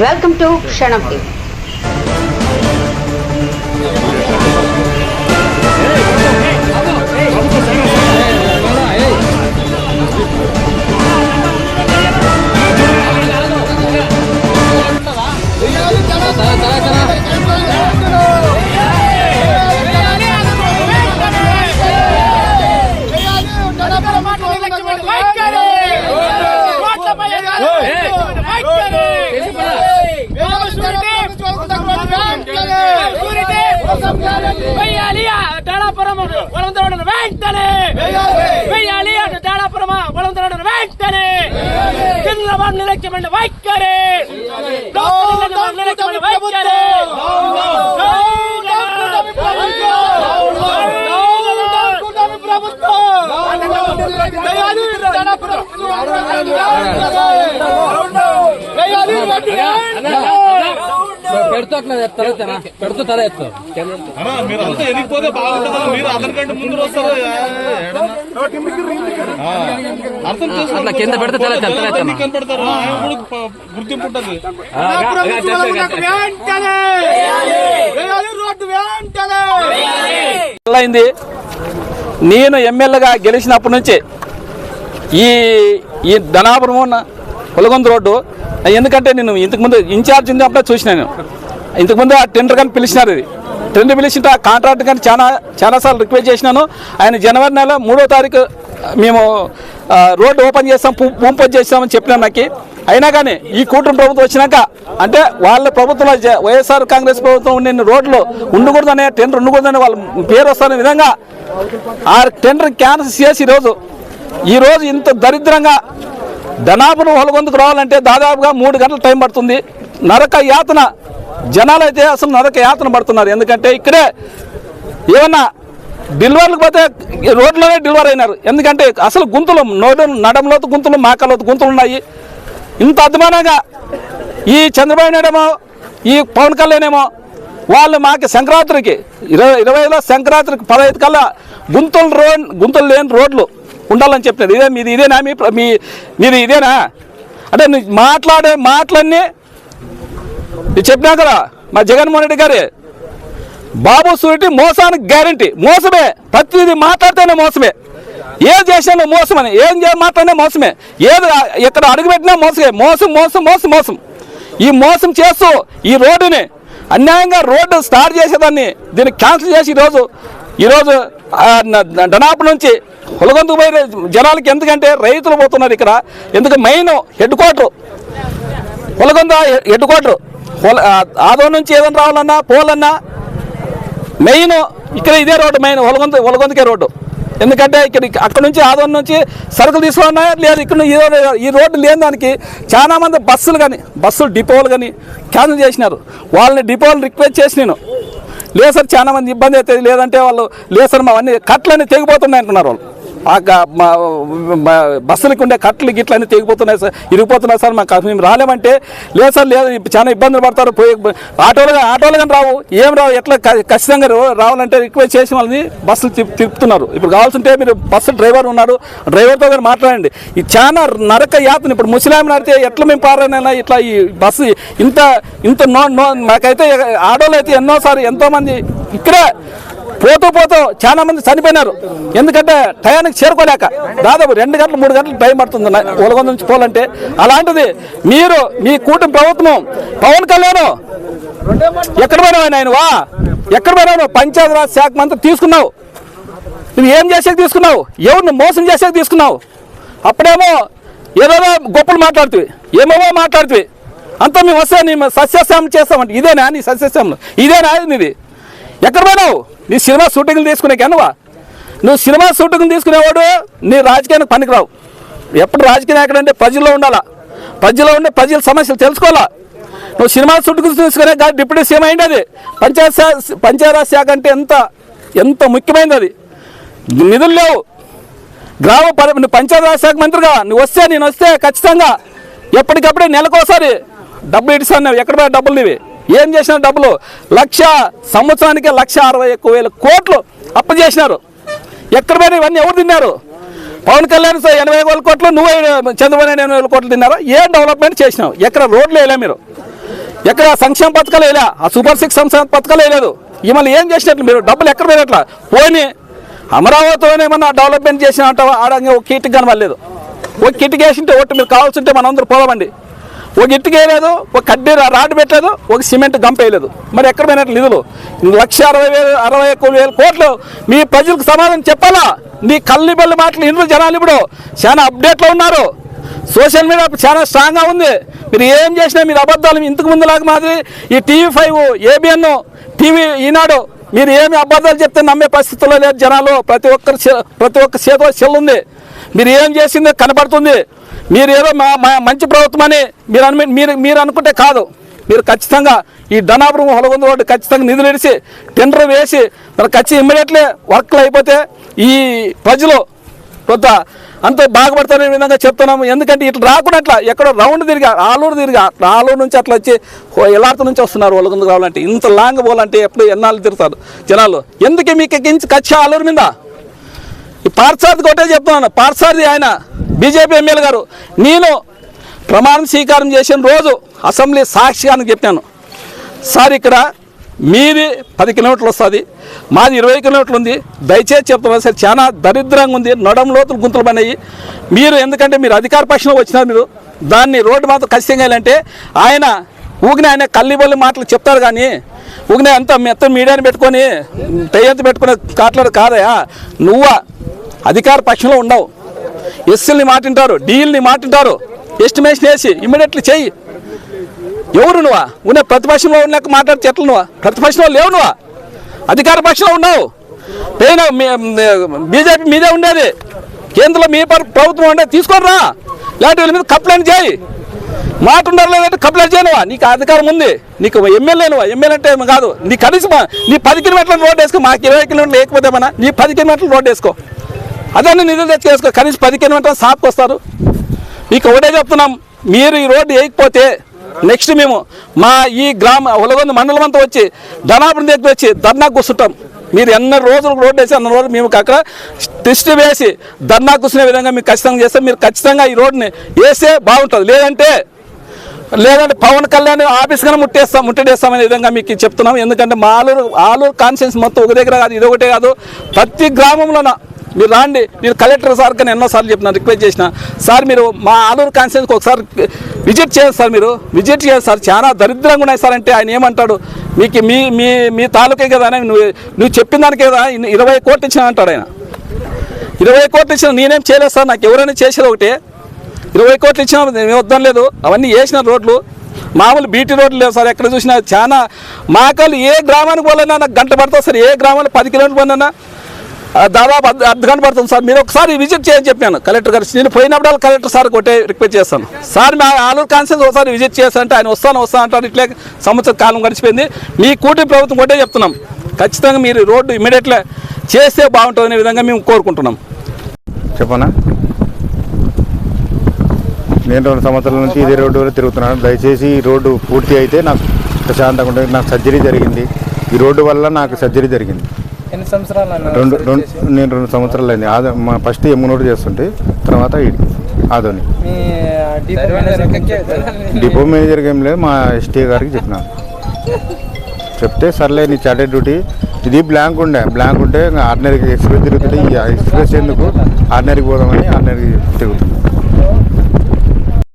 Welcome to క్షణం TV వెయ్యాలి వెంటనే వెయ్యాలి డాడాపురం వలంతరం వెంటనే చంద్రబాబు నిర్లక్ష్యమైన వైఖరి డాక్టర్ నిర్లక్ష్యమైన వైఖరి పెడుతూ అట్లా పెడుతూ తల ఎత్తు. అన్నా, మీరు అంతా ఎదిగిపోతే బాగుంటుంది మీరు అతని కంటే ముందు వస్తారు. ఆ, అర్థం చేసుకోండి. అట్లా కింద పెడితే తల ఎత్తాను, తల ఎత్తాను. నీకు కనపడతారు ఆయన కూడా ప- గుర్తింపు ఉంటుంది. అయింది నేను ఎమ్మెల్యేగా గెలిచినప్పటి నుంచి ఈ ఈ ధనాపురం ఉన్న పులగొంద రోడ్డు ఎందుకంటే నేను ఇంతకుముందు ఇన్ఛార్జ్ ఉన్నప్పుడే చూసినాను. ఇంతకుముందు ఆ టెండర్ కానీ పిలిచినారు ఇది. టెండర్ పిలిచిన ఆ కాంట్రాక్ట్ కానీ చాలా చాలాసార్లు రిక్వెస్ట్ చేసినాను. ఆయన జనవరి నెల మూడో తారీఖు మేము రోడ్డు ఓపెన్ చేస్తాం పు- చేస్తామని చెప్పినాం నాకు. అయినా కానీ ఈ కూటమి ప్రభుత్వం వచ్చినాక అంటే వాళ్ళ ప్రభుత్వంలో జ- వైఎస్ఆర్ కాంగ్రెస్ ప్రభుత్వం ఉండే రోడ్లు ఉండకూడదనే టెండర్ ఉండకూడదని వాళ్ళ పేరు వస్తున్న విధంగా ఆ టెండర్ క్యాన్సిల్ చేసి ఈరోజు ఈరోజు ఇంత దరిద్రంగా ధనాభను ಹೊಲగొందుకు రావాలంటే దాదాపుగా మూడు గంటల టైం పడుతుంది. నరక యాతన జనాలు అయితే అసలు నరక యాతన పడుతున్నారు. ఎందుకంటే ఇక్కడే ఏమన్నా డెలివరీలకు పోతే రోడ్లోనే డెలివరీ అయినారు. ఎందుకంటే అసలు గుంతలు నోడు నడంలోతు గుంతలు మాకలోతు గుంతలు ఉన్నాయి. ఇంత అద్మానంగా ఈ చంద్రబాబు నాయుడేమో ఈ పవన్ కళ్యాణ్ ఏమో వాళ్ళు మాకు సంక్రాంతికి ఇరవై ఇరవైలో సంక్రాంతికి పదహైదు కల్లా గుంతలు రోడ్ గుంతలు లేని రోడ్లు ఉండాలని చెప్పినది ఇదే మీది ఇదేనా మీ మీ మీది ఇదేనా? అంటే మాట్లాడే మాటలన్నీ ఇది చెప్పినా కదా? మా జగన్మోహన్ రెడ్డి గారి. బాబు సూరిటీ మోసానికి గ్యారంటీ. మోసమే. ప్రతిదీ మాట్లాడితేనే మోసమే. ఏం చేసినా మోసమని. ఏం మాట్లాడినా మోసమే. ఏది ఎక్కడ అడుగుపెట్టినా మోసమే. మోసం మోసం మోసం మోసం. ఈ మోసం చేస్తూ ఈ రోడ్డుని అన్యాయంగా రోడ్డు స్టార్ట్ చేసేదాన్ని దీన్ని క్యాన్సిల్ చేసి ఈరోజు ఈరోజు డనాపు నుంచి హులగొందుకు పోయే జనాలకి ఎందుకంటే రైతులు పోతున్నారు ఇక్కడ. ఎందుకు main headquarter. Ulagonda headquarter. ఆదో నుంచి ఏదైనా రావాలన్నా పోవాలన్నా మెయిన్ ఇక్కడ ఇదే రోడ్డు మెయిన్ ఒలగొంద ఒలగొందకే రోడ్డు. ఎందుకంటే ఇక్కడ అక్కడ నుంచి ఆదో నుంచి సరుకులు తీసుకున్నా లేదు ఇక్కడ ఈ రోడ్డు ఈ రోడ్డు లేని దానికి చాలామంది బస్సులు కానీ బస్సులు డిపోలు కానీ క్యాన్సిల్ చేసినారు. వాళ్ళని డిపోలు రిక్వెస్ట్ చేసి నేను లేదు సార్ చాలా మంది ఇబ్బంది అవుతుంది లేదంటే వాళ్ళు లేదు సార్ మా అన్ని కట్లన్నీ తెగిపోతున్నాయి అంటున్నారు వాళ్ళు. ఆ బస్సులకు ఉండే కట్లు గిట్లు అన్ని తెగిపోతున్నాయి సార్. ఇరిగిపోతున్నాయి సార్ మాకు మేము రాలేమంటే లేదు సార్ లేదు ఇప్పుడు చాలా ఇబ్బందులు పడతారు. పోయి ఆటోలు ఆటోలు కానీ రావు. ఏం రావు ఎట్లా ఖచ్చితంగా రావాలంటే రిక్వెస్ట్ చేసిన వాళ్ళని బస్సులు తిప్పుతున్నారు. ఇప్పుడు కావాల్సింటే మీరు బస్సు డ్రైవర్ ఉన్నారు. డ్రైవర్తో కానీ మాట్లాడండి. ఇది చాలా నరక యాతన ఇప్పుడు ముస్లాం నడితే ఎట్లా మేము పారాయణ ఇట్లా ఈ బస్సు ఇంత ఇంత నో నో మాకైతే ఆటోలు అయితే ఎన్నోసారి ఎంతోమంది ఇక్కడే పోతూ పోతూ చాలా మంది చనిపోయినారు. ఎందుకంటే టయానికి చేరుకోలేక. దాదాపు రెండు గంటలు మూడు గంటలు టైం పడుతుంది ఉలగొంద నుంచి పోవాలంటే అలాంటిది మీరు మీ కూటమి ప్రభుత్వం పవన్ కళ్యాణ్ ఎక్కడ పోయినావు ఆయన వా ఎక్కడ పోయినావు? పంచాయతీరాజ్ శాఖ మంత్రి తీసుకున్నావు. నువ్వు ఏం చేసేకి తీసుకున్నావు? ఎవరిని మోసం చేసేకి తీసుకున్నావు? అప్పుడేమో ఏదేదో గొప్పలు మాట్లాడుతుంది ఏమేమో మాట్లాడుతుంది అంతా మేము వస్తే నీ సస్యశ్యామం చేస్తామంటే ఇదేనా నీ సస్యశ్యామం ఇదేనా నీది ఎక్కడ పోయినావు? నీ సినిమా షూటింగ్లు తీసుకునే కనువా నువ్వు సినిమా షూటింగ్ తీసుకునేవాడు నీ రాజకీయానికి పనికిరావు. ఎప్పుడు రాజకీయ నాయకుడు అంటే ప్రజల్లో ఉండాలా? ప్రజల్లో ఉండే ప్రజల సమస్యలు తెలుసుకోవాలా? నువ్వు సినిమా షూటింగ్ తీసుకునే కానీ డిప్యూటీ సీఎం అయింది అది. పంచాయత్ పంచాయతీరాజ్ శాఖ అంటే ఎంత ఎంత ముఖ్యమైనది అది. నిధులు లేవు. గ్రామ పరి నువ్వు పంచాయతీరాజ్ శాఖ మంత్రిగా నువ్వు వస్తే నేను వస్తే ఖచ్చితంగా ఎప్పటికప్పుడే నెలకోసారి డబ్బులు ఇడిస్తాను ఎక్కడ పోయా డబ్బులు ఇవి ఏం చేసిన డబ్బులు? లక్ష సంవత్సరానికి లక్ష అరవై ఎక్కువ వేల కోట్లు అప్పు చేసినారు ఎక్కడ పోయినా ఇవన్నీ ఎవరు తిన్నారు? పవన్ కళ్యాణ్ సార్ ఎనభై వేల కోట్లు నువ్వు చంద్రబాబు నాయుడు ఎనభై వేల కోట్లు తిన్నారా? ఏం డెవలప్మెంట్ చేసినావు? ఎక్కడ రోడ్లు వేయలే మీరు? ఎక్కడ సంక్షేమ పథకాలు వేయలే? ఆ సూపర్ సిక్స్ సంక్షేమ పథకాలు వేయలేదు. ఈ ఏం చేసినట్లు మీరు? డబ్బులు ఎక్కడ పోయినట్లా? పోయి అమరావతిలోనే ఏమన్నా డెవలప్మెంట్ చేసినట్ట ఆడ ఒక కిట్కి కనబడలేదు. ఒక కిట్కి వేసింటే ఒకటి మీరు కావాల్సింటే మనందరూ పోదామండి. ఒక ఇటుక వేయలేదు ఒక కడ్డీ రాడ్ పెట్టలేదు ఒక సిమెంట్ గంపేయలేదు మరి ఎక్కడ పోయినట్లు నిధులు? లక్ష అరవై వేలు అరవై వేల కోట్లు. మీ ప్రజలకు సమాధానం చెప్పాలా? నీ కల్లి బల్లి మాటలు ఇంట్లో జనాలు ఇప్పుడు చాలా అప్డేట్లో ఉన్నారు. సోషల్ మీడియా చాలా స్ట్రాంగ్గా ఉంది. మీరు ఏం చేసినా మీరు అబద్ధాలు ఇంతకు ముందులాగా మాదిరి ఈ TV five ABN TV Eenadu మీరు ఏమి అబద్ధాలు చెప్తే నమ్మే పరిస్థితుల్లో లేదు జనాలు. ప్రతి ఒక్కరు ప్రతి ఒక్క చేతిలో చెల్లుంది మీరు ఏం చేసిందో కనబడుతుంది మీరు ఏదో మా మా మంచి ప్రభుత్వం అని మీరు అను మీరు మీరు అనుకుంటే కాదు. మీరు ఖచ్చితంగా ఈ ధనాపురం హొలగొంద రోడ్డు ఖచ్చితంగా నిధులు ఇడిసి టెండర్ వేసి మరి ఖచ్చితంగా ఇమ్మీడియట్లీ వర్క్లు అయిపోతే ఈ ప్రజలు కొంత అంత బాగుపడతారనే విధంగా చెప్తున్నాము. ఎందుకంటే ఇట్లా రాకుండా అట్లా ఎక్కడో రౌండ్ తిరిగా ఆలూరు తిరిగా ఆలూరు నుంచి అట్లా వచ్చి ఎలాంటి నుంచి వస్తున్నారు వాళ్ళ కావాలంటే ఇంత లాంగ్ పోవాలంటే ఎప్పుడు ఎన్నాళ్ళు తిరుగుతారు జనాలు? ఎందుకే మీకు ఎక్కించి కచ్చి ఆలూరు మీద? ఈ పార్సారథి ఒకటే చెప్తున్నాను. పార్సారథి ఆయన బీజేపీ ఎమ్మెల్యే గారు నేను ప్రమాణం స్వీకారం చేసిన రోజు అసెంబ్లీ సాక్షిగానికి చెప్పాను. సార్ ఇక్కడ మీది పది కిలోమీటర్లు వస్తుంది మాది ఇరవై కిలోమీటర్లు ఉంది. దయచేసి చెప్తున్నాను సార్ చాలా దరిద్రంగా ఉంది నడం లోతులు గుంతలు పడినాయి. మీరు ఎందుకంటే మీరు అధికార పక్షంలో వచ్చినారు మీరు. దాన్ని రోడ్డు మాత్రం ఖచ్చితంగా వెళ్ళాలంటే ఆయన ఊగిన ఆయన కల్లిబల్లి మాటలు చెప్తారు కానీ ఊగిన అంత మెత్త మీడియాని పెట్టుకొని తెయ్యంత పెట్టుకుని కాట్లాడు కాదయా. నువ్వా అధికార పక్షంలో ఉండవు. ఎస్సీల్ని మాటింటారు డీల్ని మాటింటారు. ఎస్టిమేషన్ వేసి ఇమ్మీడియట్లీ చెయ్యి ఎవరు నువ్వా? ఉన్న ప్రతిపక్షంలో ఉన్నాక మాట్లాడితే ఎట్లా నువ్వా? ప్రతిపక్షంలో లేవు నువ్వా? అధికార పక్షంలో ఉన్నావు. పైన బీజేపీ మీదే ఉండేది. కేంద్రంలో మీ పర- ప్రభుత్వం ఉండే తీసుకోరా లేకపోతే వీళ్ళ మీద కంప్లైంట్ చేయి. మాట ఉండరు లేదంటే కంప్లైంట్ చేయనువా నీకు అధికారం ఉంది. నీకు ఎమ్మెల్యే నువ్వా? ఎమ్మెల్యే అంటే కాదు. నీ కనీసం నీ పది కిలోమీటర్ల రోడ్ వేసుకో. మాకు ఇరవై కిలోమీటర్లు లేకపోతే మన నీ పది కిలోమీటర్ల రోడ్ వేసుకో. అదన్నీ నిధులు తెచ్చి కనీసం పది కిలోమీటర్లు సాప్కి వస్తారు. మీకు ఒకటే చెప్తున్నాం మీరు ఈ రోడ్డు వేయకపోతే నెక్స్ట్ మేము మా ఈ గ్రామ ఉలగొంది మండలం అంతా వచ్చి ధనాపురం దగ్గర వచ్చి ధర్నా కూర్చుంటాం. మీరు ఎన్ని రోజులు రోడ్డు వేసి అన్న రోజులు మేము అక్కడ టెస్ట్ వేసి ధర్నా కూర్చునే విధంగా మీకు ఖచ్చితంగా చేస్తాం. మీరు ఖచ్చితంగా ఈ రోడ్డుని వేస్తే బాగుంటుంది. లేదంటే లేదంటే పవన్ కళ్యాణ్ ఆఫీస్ కన్నా ముట్టేస్తాం ముట్టడేస్తామనే విధంగా మీకు చెప్తున్నాం. ఎందుకంటే మా ఆలూరు ఆలూరు కాన్ఫరెన్స్ మొత్తం ఒక దగ్గర కాదు ఇది ఒకటే కాదు. ప్రతి గ్రామంలోన మీరు రాండి. నేను కలెక్టర్ సార్ కానీ ఎన్నోసార్లు చెప్పిన రిక్వెస్ట్ చేసిన. సార్ మీరు మా ఆలూరు కాన్ఫరెన్స్కి ఒకసారి విజిట్ చేయండి సార్ మీరు. విజిట్ చేయండి సార్. చాలా దరిద్రంగా ఉన్నాయి సార్ అంటే ఆయన ఏమంటాడు? మీకు మీ మీ మీ తాలూకే కదా అని నువ్వు నువ్వు చెప్పిన దానికి కదా ఇరవై కోట్లు ఇచ్చిన అంటాడు ఆయన. ఇరవై కోట్లు ఇచ్చిన నేనేం చేయలేదు సార్. నాకు ఎవరైనా చేసేది ఒకటే. ఇరవై కోట్లు ఇచ్చినా మేము వద్దాం లేదు. అవన్నీ వేసిన రోడ్లు. మామూలు బీటీ రోడ్లు లేవు సార్. ఎక్కడ చూసినా చాలా మాకలు ఏ గ్రామానికి పోలన్నా నాకు గంట పడుతుంది సార్. ఏ గ్రామానికి పది కిలోమీటర్లు పోయినా దాదాపు అర్ధ అర్ధ గంట పడుతుంది సార్. మీరు ఒకసారి విజిట్ చేయని చెప్పాను. కలెక్టర్ గారు నేను పోయినప్పుడు కలెక్టర్ సార్ ఒకటే రిక్వెస్ట్ చేస్తాను. సార్ మా ఆలూరు కాన్సెన్స్ ఒకసారి విజిట్ చేస్తానంటే ఆయన వస్తాను వస్తాను అంటారు. ఇట్లే సంవత్సరం కాలం గడిచిపోయింది. మీ కూటమి ప్రభుత్వం ఒకటే చెప్తున్నాం. ఖచ్చితంగా మీరు రోడ్డు ఇమీడియట్లీ చేస్తే బాగుంటుందనే విధంగా మేము కోరుకుంటున్నాం. చెప్పనా? నేను రెండు సంవత్సరాల నుంచి ఇదే రోడ్డు వరకు తిరుగుతున్నాను. దయచేసి ఈ రోడ్డు పూర్తి అయితే నాకు ప్రశాంతంగా ఉంటుంది నాకు సర్జరీ జరిగింది. ఈ రోడ్డు వల్ల నాకు సర్జరీ జరిగింది. ఎన్ని సంవత్సరాలు అన్న రెండు రెండు నేను రెండు సంవత్సరాలు అయింది. ఆదో మా ఫస్ట్ ఎమ్మునోడు చేస్తుంటే తర్వాత ఇది ఆదోని. మీ డిపో మేనేజర్కి ఏం లేదు మా ఎస్టీ గారికి చెప్పినాను చెప్తే సర్లే నీ చార్టెడ్ డ్యూటీ. ఇది బ్లాంక్ ఉండే. బ్లాంక్ ఉంటే ఆర్డినరీకి ఎక్స్ప్రెస్ తిరుగుతుంటే ఈ ఎక్స్ప్రెస్ ఎందుకు? ఆర్డినరీకి పోదామని ఆర్డినరీకి తిరుగుతుంది.